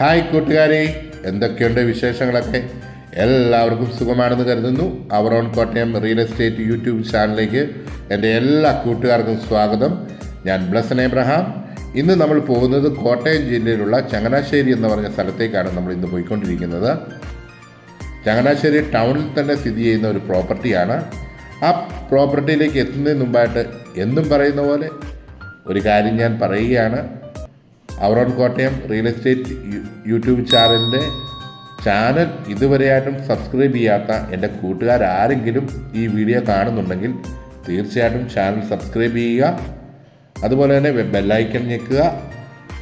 Hi കൂട്ടുകാരെ എന്തൊക്കെയുണ്ട് വിശേഷങ്ങളൊക്കെ? എല്ലാവർക്കും സുഖമാണെന്ന് കരുതുന്നു. Our own Kottayam real estate YouTube ചാനലിലേക്ക് എന്റെ എല്ലാ കൂട്ടുകാർക്കും സ്വാഗതം. ഞാൻ ബ്ലസൻ എബ്രഹാം. ഇന്ന് നമ്മൾ പോകുന്നത് കോട്ടയം ജില്ലയിലുള്ള ചങ്ങനാശ്ശേരി എന്ന് പറഞ്ഞ സ്ഥലത്തേക്കാണ് നമ്മൾ ഇന്ന് പോയിക്കൊണ്ടിരിക്കുന്നത്. ചങ്ങനാശ്ശേരി ടൗണിൽ തന്നെ സ്ഥിതി ചെയ്യുന്ന ഒരു പ്രോപ്പർട്ടിയാണ്. ആ പ്രോപ്പർട്ടിയിലേക്ക് എത്തുന്നതിന് മുമ്പായിട്ട് എന്നും പറയുന്ന പോലെ ഒരു കാര്യം ഞാൻ പറയുകയാണ്. Our own Kottayam real estate YouTube ചാനലിന്റെ ചാനൽ ഇതുവരെയായിട്ടും സബ്സ്ക്രൈബ് ചെയ്യാത്ത എന്റെ കൂട്ടുകാരാരെങ്കിലും ഈ വീഡിയോ കാണുന്നുണ്ടെങ്കിൽ തീർച്ചയായിട്ടും ചാനൽ സബ്സ്ക്രൈബ് ചെയ്യുക. അതുപോലെ തന്നെ ബെല്ലൈക്കൺ ഞെക്കുക.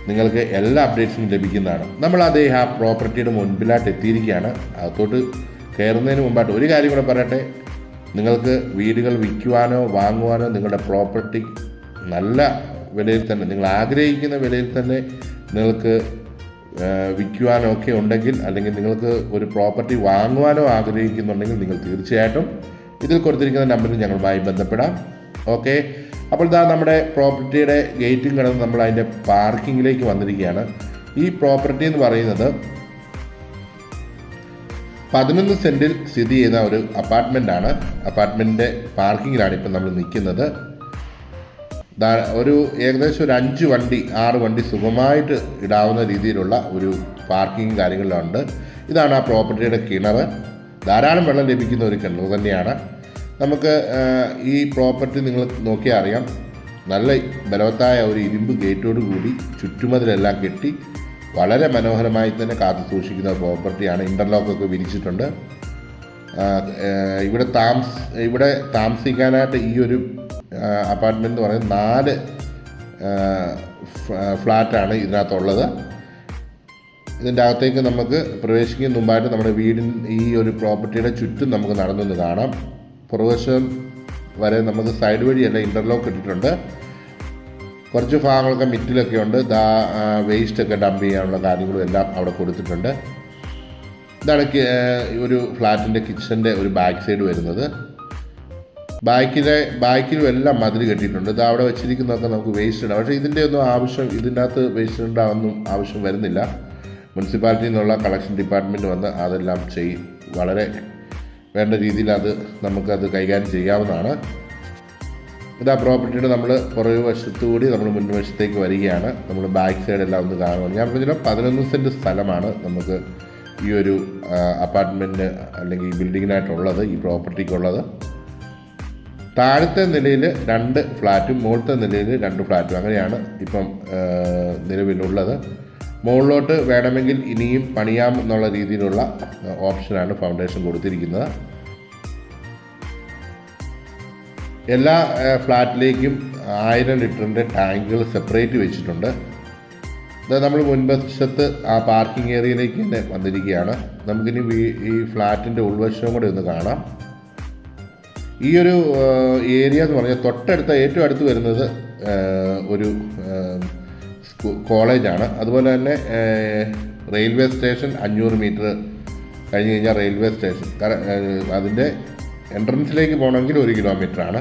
നിങ്ങൾക്ക് എല്ലാ അപ്ഡേറ്റ്സും ലഭിക്കുന്നതാണ്. നമ്മൾ അതേ ആ പ്രോപ്പർട്ടിയുടെ മുൻപിലായിട്ട് എത്തിയിരിക്കുകയാണ്. അകത്തോട്ട് കയറുന്നതിന് മുമ്പായിട്ട് ഒരു കാര്യം കൂടെ പറയട്ടെ. നിങ്ങൾക്ക് വീടുകൾ വിൽക്കുവാനോ വാങ്ങുവാനോ നിങ്ങളുടെ പ്രോപ്പർട്ടി നല്ല വിലയിൽ തന്നെ നിങ്ങൾ ആഗ്രഹിക്കുന്ന വിലയിൽ തന്നെ നിങ്ങൾക്ക് വിൽക്കുവാനോ ഒക്കെ ഉണ്ടെങ്കിൽ അല്ലെങ്കിൽ നിങ്ങൾക്ക് ഒരു പ്രോപ്പർട്ടി വാങ്ങുവാനോ ആഗ്രഹിക്കുന്നുണ്ടെങ്കിൽ നിങ്ങൾ തീർച്ചയായിട്ടും ഇതിൽ കൊടുത്തിരിക്കുന്ന നമ്പറിൽ ഞങ്ങളുമായി ബന്ധപ്പെടാം. ഓക്കെ? അപ്പോൾ ഇതാ നമ്മുടെ പ്രോപ്പർട്ടിയുടെ ഗേറ്റും കിടന്ന് നമ്മൾ അതിന്റെ പാർക്കിങ്ങിലേക്ക് വന്നിരിക്കുകയാണ്. ഈ പ്രോപ്പർട്ടി എന്ന് പറയുന്നത് പതിനൊന്ന് സെന്റിൽ സ്ഥിതി ചെയ്യുന്ന ഒരു അപ്പാർട്ട്മെന്റാണ്. അപ്പാർട്ട്മെന്റിന്റെ പാർക്കിങ്ങിലാണ് ഇപ്പം നമ്മൾ നിൽക്കുന്നത്. ഒരു ഏകദേശം ഒരു അഞ്ച് വണ്ടി ആറ് വണ്ടി സുഖമായിട്ട് ഇടാവുന്ന രീതിയിലുള്ള ഒരു പാർക്കിംഗ് കാര്യങ്ങളുണ്ട്. ഇതാണ് ആ പ്രോപ്പർട്ടിയുടെ കിണർ ധാരാളം വെള്ളം ലഭിക്കുന്ന ഒരു കിണർ തന്നെയാണ്. നമുക്ക് ഈ പ്രോപ്പർട്ടി നിങ്ങൾ നോക്കിയാൽ അറിയാം. നല്ല ബലവത്തായ ഒരു ഇരുമ്പ് ഗേറ്റോട് കൂടി ചുറ്റുമതിലെല്ലാം കെട്ടി വളരെ മനോഹരമായി തന്നെ കാത്തു സൂക്ഷിക്കുന്ന പ്രോപ്പർട്ടിയാണ് ഇന്റർലോക്കൊക്കെ വിരിച്ചിട്ടുണ്ട്. ഇവിടെ താമസ ഇവിടെ താമസിക്കാനായിട്ട് ഈ ഒരു അപ്പാർട്ട്മെന്റ് എന്ന് പറയുന്നത് നാല് ഫ്ലാറ്റാണ് ഇതിനകത്തുള്ളത്. ഇതിന്റെ അകത്തേക്ക് നമുക്ക് പ്രവേശിക്കുന്ന മുമ്പായിട്ട് നമ്മുടെ വീടിൻ ഈ ഒരു പ്രോപ്പർട്ടിയുടെ ചുറ്റും നമുക്ക് നടന്നൊന്ന് കാണാം. പുറവശം വരെ നമുക്ക് സൈഡ് വഴിയല്ല ഇന്റർലോക്ക് ഇട്ടിട്ടുണ്ട്. കുറച്ച് ഭാഗങ്ങളൊക്കെ മിറ്റിലൊക്കെ ഉണ്ട്. ദാ വേസ്റ്റ് ഒക്കെ ഡംപ് ചെയ്യാനുള്ള കാര്യങ്ങളും എല്ലാം അവിടെ കൊടുത്തിട്ടുണ്ട്. ഇതാണ് ഒരു ഫ്ലാറ്റിന്റെ കിച്ചന്റെ ഒരു ബാക്ക് സൈഡ് വരുന്നത്. ബാക്കിലെ ബാക്കിലും എല്ലാം മതിൽ കെട്ടിയിട്ടുണ്ട്. ഇത് അവിടെ വെച്ചിരിക്കുന്നതൊക്കെ നമുക്ക് വേസ്റ്റ് ഇടാം. പക്ഷേ ഇതിന്റെ ഒന്നും ആവശ്യം ഇതിനകത്ത് വേസ്റ്റ് ഇടാനൊന്നും ആവശ്യം വരുന്നില്ല. മുനിസിപ്പാലിറ്റിയിൽ നിന്നുള്ള കളക്ഷൻ ഡിപ്പാർട്ട്മെന്റ് വന്ന് അതെല്ലാം ചെയ്യും വളരെ വേണ്ട രീതിയിൽ അത് നമുക്കത് കൈകാര്യം ചെയ്യാവുന്നതാണ്. ഇത് ആ പ്രോപ്പർട്ടിയുടെ നമ്മൾ പുറകു വശത്തുകൂടി നമ്മൾ മുൻവശത്തേക്ക് വരികയാണ്. നമ്മൾ ബാക്ക് സൈഡെല്ലാം ഒന്ന് കാണുകയാണ് ഞാൻ പറഞ്ഞാൽ പതിനൊന്ന് സെന്റ് സ്ഥലമാണ് നമുക്ക് ഈ ഒരു അപ്പാർട്ട്മെന്റ് അല്ലെങ്കിൽ ഈ ബിൽഡിങ്ങിനായിട്ടുള്ളത് ഈ പ്രോപ്പർട്ടിക്കുള്ളത് താഴത്തെ നിലയിൽ രണ്ട് ഫ്ലാറ്റും മുകളിലത്തെ നിലയിൽ രണ്ട് ഫ്ലാറ്റും. അങ്ങനെയാണ് ഇപ്പം നിലവിലുള്ളത്. മുകളിലോട്ട് വേണമെങ്കിൽ ഇനിയും പണിയാം എന്നുള്ള രീതിയിലുള്ള ഓപ്ഷനാണ് ഫൗണ്ടേഷൻ കൊടുത്തിരിക്കുന്നത്. എല്ലാ ഫ്ലാറ്റിലേക്കും ആയിരം ലിറ്ററിന്റെ ടാങ്കുകൾ സെപ്പറേറ്റ് വെച്ചിട്ടുണ്ട്. ഇത് നമ്മൾ മുൻവശത്ത് ആ പാർക്കിംഗ് ഏരിയയിലേക്ക് തന്നെ വന്നിരിക്കുകയാണ്. നമുക്കിനി ഈ ഫ്ലാറ്റിന്റെ ഉൾവശവും കൂടെ ഒന്ന് കാണാം. ഈ ഒരു ഏരിയ എന്ന് പറഞ്ഞാൽ തൊട്ടടുത്ത ഏറ്റവും അടുത്ത് വരുന്നത് ഒരു കോളേജാണ്. അതുപോലെ തന്നെ റെയിൽവേ സ്റ്റേഷൻ അഞ്ഞൂറ് മീറ്റർ കഴിഞ്ഞ് കഴിഞ്ഞാൽ റെയിൽവേ സ്റ്റേഷൻ. അതിന്റെ എൻട്രൻസിലേക്ക് പോകണമെങ്കിൽ ഒരു കിലോമീറ്ററാണ്.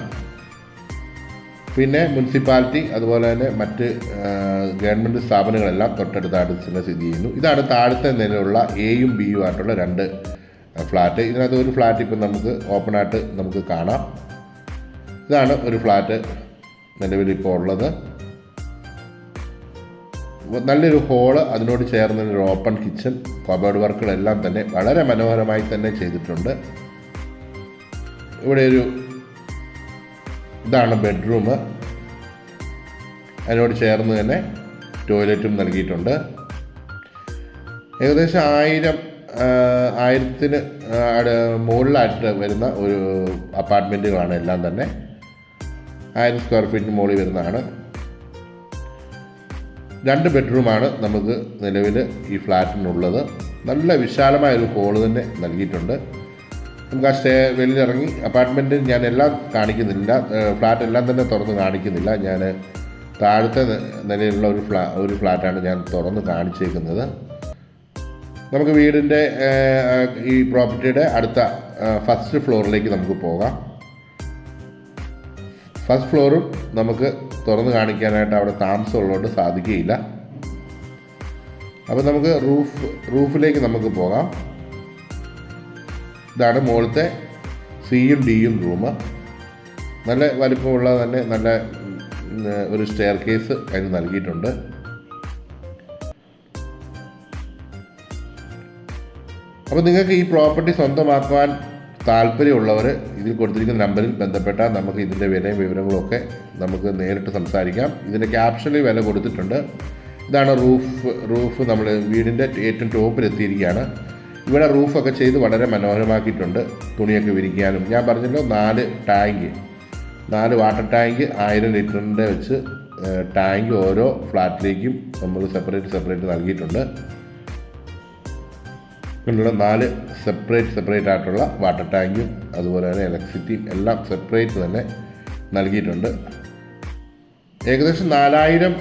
പിന്നെ മുനിസിപ്പാലിറ്റി അതുപോലെ തന്നെ മറ്റ് ഗവൺമെന്റ് സ്ഥാപനങ്ങളെല്ലാം തൊട്ടടുത്തായിട്ട് തന്നെ സ്ഥിതി ചെയ്യുന്നു. ഇതാണ് താഴത്തെ നിലയിലുള്ള എയും ബിയും ആയിട്ടുള്ള രണ്ട് ഫ്ലാറ്റ്. ഇതിനകത്ത് ഒരു ഫ്ലാറ്റ് ഇപ്പം നമുക്ക് ഓപ്പണായിട്ട് നമുക്ക് കാണാം. ഇതാണ് ഒരു ഫ്ലാറ്റ് നിലവിൽ ഇപ്പോൾ ഉള്ളത്. നല്ലൊരു ഹോൾ അതിനോട് ചേർന്ന് ഒരു ഓപ്പൺ കിച്ചൺ കബേർഡ് വർക്കുകളെല്ലാം തന്നെ വളരെ മനോഹരമായി തന്നെ ചെയ്തിട്ടുണ്ട്. ഇവിടെ ഒരു ഇതാണ് ബെഡ്റൂം അതിനോട് ചേർന്ന് തന്നെ ടോയ്ലറ്റും നൽകിയിട്ടുണ്ട്. ഏകദേശം ആയിരം ആയിരത്തിന് മുകളിലായിട്ട് വരുന്ന ഒരു അപ്പാർട്ട്മെന്റുകളാണ് എല്ലാം തന്നെ. ആയിരം സ്ക്വയർ ഫീറ്റിന് മുകളിൽ വരുന്നതാണ്. രണ്ട് ബെഡ്റൂമാണ് നമുക്ക് നിലവിൽ ഈ ഫ്ലാറ്റിനുള്ളത്. നല്ല വിശാലമായൊരു ഹോൾ തന്നെ നൽകിയിട്ടുണ്ട്. നമുക്ക് ആ സ്റ്റേ വെളിയിലിറങ്ങി അപ്പാർട്ട്മെന്റ് ഞാൻ എല്ലാം കാണിക്കുന്നില്ല. ഫ്ലാറ്റ് എല്ലാം തന്നെ തുറന്ന് കാണിക്കുന്നില്ല. ഞാൻ താഴത്തെ നിലയിലുള്ള ഒരു ഫ്ലാ ഒരു ഫ്ലാറ്റാണ് ഞാൻ തുറന്ന് കാണിച്ചേക്കുന്നത്. നമുക്ക് വീടിന്റെ ഈ പ്രോപ്പർട്ടിയുടെ അടുത്ത ഫസ്റ്റ് ഫ്ലോറിലേക്ക് നമുക്ക് പോകാം. ഫസ്റ്റ് ഫ്ലോറും നമുക്ക് തുറന്ന് കാണിക്കാനായിട്ട് അവിടെ താമസമുള്ളതുകൊണ്ട് സാധിക്കുകയില്ല. അപ്പോൾ നമുക്ക് റൂഫ് റൂഫിലേക്ക് നമുക്ക് പോകാം. ഇതാണ് മുകളിലത്തെ സിയും ഡിയും റൂം നല്ല വലിപ്പമുള്ള തന്നെ നല്ല ഒരു സ്റ്റെയർ കേസ് അതിന് നൽകിയിട്ടുണ്ട്. അപ്പോൾ നിങ്ങൾക്ക് ഈ പ്രോപ്പർട്ടി സ്വന്തമാക്കുവാൻ താല്പര്യമുള്ളവർ ഇതിൽ കൊടുത്തിരിക്കുന്ന നമ്പറിൽ ബന്ധപ്പെട്ടാൽ നമുക്ക് ഇതിന്റെ വിലയും വിവരങ്ങളൊക്കെ നമുക്ക് നേരിട്ട് സംസാരിക്കാം. ഇതിന്റെ ക്യാപ്ഷനിൽ വില കൊടുത്തിട്ടുണ്ട്. ഇതാണ് റൂഫ് റൂഫ് നമ്മൾ വീടിന്റെ ഏറ്റവും ടോപ്പിലെത്തിയിരിക്കുകയാണ്. ഇവിടെ റൂഫൊക്കെ ചെയ്ത് വളരെ മനോഹരമാക്കിയിട്ടുണ്ട്. തുണിയൊക്കെ വിരിക്കാനും. ഞാൻ പറഞ്ഞല്ലോ നാല് ടാങ്ക് നാല് വാട്ടർ ടാങ്ക് ആയിരം ലിറ്ററിന്റെ വെച്ച് ടാങ്ക് ഓരോ ഫ്ലാറ്റിലേക്കും നമ്മൾ സെപ്പറേറ്റ് സെപ്പറേറ്റ് നൽകിയിട്ടുണ്ട്. ഉള്ള നാല് സെപ്പറേറ്റ് സെപ്പറേറ്റ് ആയിട്ടുള്ള വാട്ടർ ടാങ്കും അതുപോലെ തന്നെ ഇലക്ട്രിസിറ്റിയും എല്ലാം സെപ്പറേറ്റ് തന്നെ നൽകിയിട്ടുണ്ട്. ഏകദേശം നാലായിരം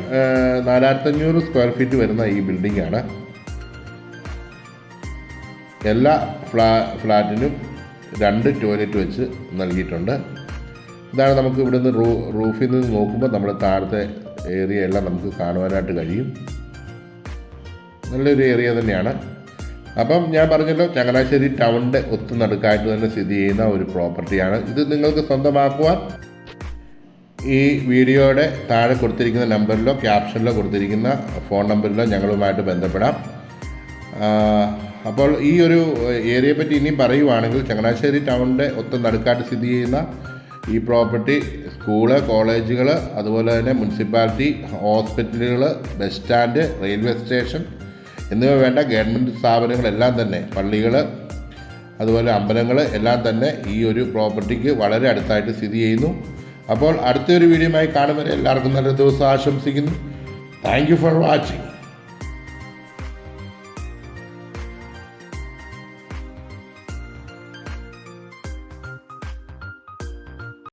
നാലായിരത്തഞ്ഞൂറ് സ്ക്വയർ ഫീറ്റ് വരുന്ന ഈ ബിൽഡിംഗ് ആണ്. എല്ലാ ഫ്ലാ ഫ്ലാറ്റിനും രണ്ട് ടോയ്ലറ്റ് വെച്ച് നൽകിയിട്ടുണ്ട്. ഇതാണ് നമുക്ക് ഇവിടുന്ന് റൂ റൂഫിൽ നിന്ന് നോക്കുമ്പോൾ നമ്മുടെ താഴത്തെ ഏരിയ എല്ലാം നമുക്ക് കാണുവാനായിട്ട് കഴിയും. നല്ലൊരു ഏരിയ തന്നെയാണ്. അപ്പം ഞാൻ പറഞ്ഞല്ലോ ചങ്ങനാശ്ശേരി ടൗണിന്റെ ഒത്തുനടുക്കായിട്ട് തന്നെ സ്ഥിതി ചെയ്യുന്ന ഒരു പ്രോപ്പർട്ടിയാണ്. ഇത് നിങ്ങൾക്ക് സ്വന്തമാക്കുവാൻ ഈ വീഡിയോയുടെ താഴെ കൊടുത്തിരിക്കുന്ന നമ്പറിലോ ക്യാപ്ഷനിലോ കൊടുത്തിരിക്കുന്ന ഫോൺ നമ്പറിലോ ഞങ്ങളുമായിട്ട് ബന്ധപ്പെടാം. അപ്പോൾ ഈ ഒരു ഏരിയയെ പറ്റി ഇനിയും പറയുവാണെങ്കിൽ ചങ്ങനാശ്ശേരി ടൗണിന്റെ ഒത്ത നടുക്കായിട്ട് സ്ഥിതി ചെയ്യുന്ന ഈ പ്രോപ്പർട്ടി സ്കൂൾ കോളേജുകൾ അതുപോലെ തന്നെ മുനിസിപ്പാലിറ്റി ഹോസ്പിറ്റലുകൾ ബസ് സ്റ്റാൻഡ് റെയിൽവേ സ്റ്റേഷൻ എന്നിവ വേണ്ട ഗവൺമെന്റ് സ്ഥാപനങ്ങളെല്ലാം തന്നെ പള്ളികൾ അതുപോലെ അമ്പലങ്ങൾ എല്ലാം തന്നെ ഈ ഒരു പ്രോപ്പർട്ടിക്ക് വളരെ അടുത്തായിട്ട് സ്ഥിതി ചെയ്യുന്നു. അപ്പോൾ അടുത്തൊരു വീഡിയോയുമായി കാണുന്നവരെ എല്ലാവർക്കും നല്ല ദിവസം ആശംസിക്കുന്നു. Thank you for watching